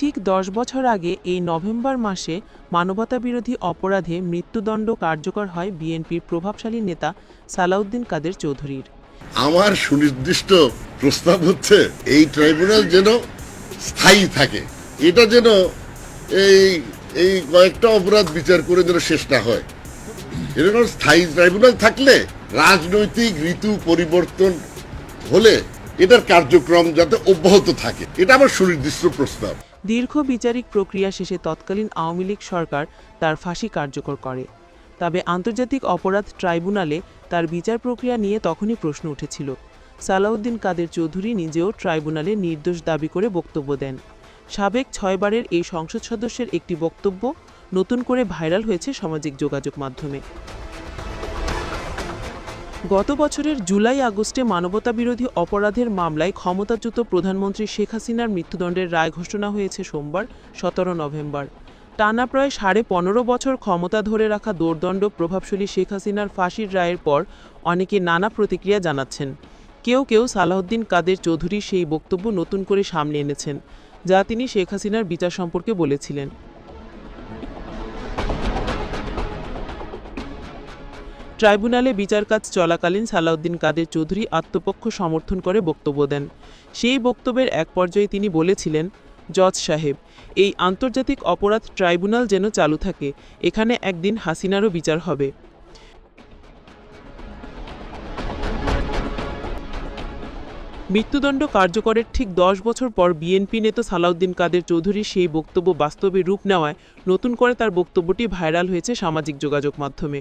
ঠিক দশ বছর আগে এই নভেম্বর মাসে মানবতাবিরোধী অপরাধে মৃত্যুদণ্ড কার্যকর হয় বিএনপির প্রভাবশালী নেতা সালাউদ্দিন কাদের চৌধুরীর। আমার সুনির্দিষ্ট প্রস্তাব হচ্ছে, এই ট্রাইব্যুনাল যেন স্থায়ী থাকে। এটা যেন এই এই কয়েকটা অপরাধ বিচার করে যেন শেষ না হয়। এরকম স্থায়ী ট্রাইব্যুনাল থাকলে রাজনৈতিক ঋতু পরিবর্তন হলে এটার কার্যক্রম যাতে অব্যাহত থাকে। এটা আমার সুনির্দিষ্ট প্রস্তাব। দীর্ঘ বিচারিক প্রক্রিয়া শেষে তৎকালীন আওয়ামী লীগ সরকার তার ফাঁসি কার্যকর করে। তবে আন্তর্জাতিক অপরাধ ট্রাইব্যুনালে তার বিচার প্রক্রিয়া নিয়ে তখনই প্রশ্ন উঠেছিল। সালাউদ্দিন কাদের চৌধুরী নিজেও ট্রাইব্যুনালে নির্দোষ দাবি করে বক্তব্য দেন। সাবেক ছয়বারের এই সংসদ সদস্যের একটি বক্তব্য নতুন করে ভাইরাল হয়েছে সামাজিক যোগাযোগ মাধ্যমে। গত বছরের জুলাই আগস্টে মানবতাবিরোধী অপরাধের মামলায় ক্ষমতাচ্যুত প্রধানমন্ত্রী শেখ হাসিনার মৃত্যুদণ্ডের রায় ঘোষণা হয়েছে সোমবার, সতেরো নভেম্বর। টানা প্রায় সাড়ে পনেরো বছর ক্ষমতা ধরে রাখা দোর্দণ্ড প্রভাবশালী শেখ হাসিনার ফাঁসির রায়ের পর অনেকে নানা প্রতিক্রিয়া জানাচ্ছেন। কেউ কেউ সালাউদ্দিন কাদের চৌধুরীর সেই বক্তব্য নতুন করে সামনে এনেছেন, যা তিনি শেখ হাসিনার বিচার সম্পর্কে বলেছিলেন। ট্রাইব্যুনালে বিচার কাজ চলাকালীন সালাউদ্দিন কাদের চৌধুরী আত্মপক্ষ সমর্থন করে বক্তব্য দেন। সেই বক্তব্যের এক পর্যায়ে তিনি বলেছিলেন, জজ সাহেব, এই আন্তর্জাতিক অপরাধ ট্রাইব্যুনাল যেন চালু থাকে, এখানে একদিন হাসিনারও বিচার হবে। মৃত্যুদণ্ড কার্যকরের ঠিক দশ বছর পর বিএনপি নেতা সালাউদ্দিন কাদের চৌধুরীর সেই বক্তব্য বাস্তবে রূপ নেওয়ায় নতুন করে তার বক্তব্যটি ভাইরাল হয়েছে সামাজিক যোগাযোগ মাধ্যমে।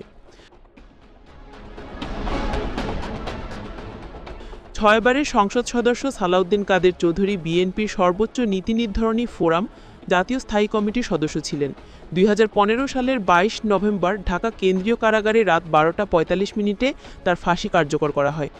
ছয়বারের সংসদ সদস্য সালাউদ্দিন কাদের চৌধুরী বিএনপির সর্বোচ্চ নীতি নির্ধারণী ফোরাম জাতীয় স্থায়ী কমিটির সদস্য ছিলেন। দুই হাজার পনেরো সালের বাইশ নভেম্বর ঢাকা কেন্দ্রীয় কারাগারে রাত বারোটা পঁয়তাল্লিশ মিনিটে তার ফাঁসি কার্যকর করা হয়।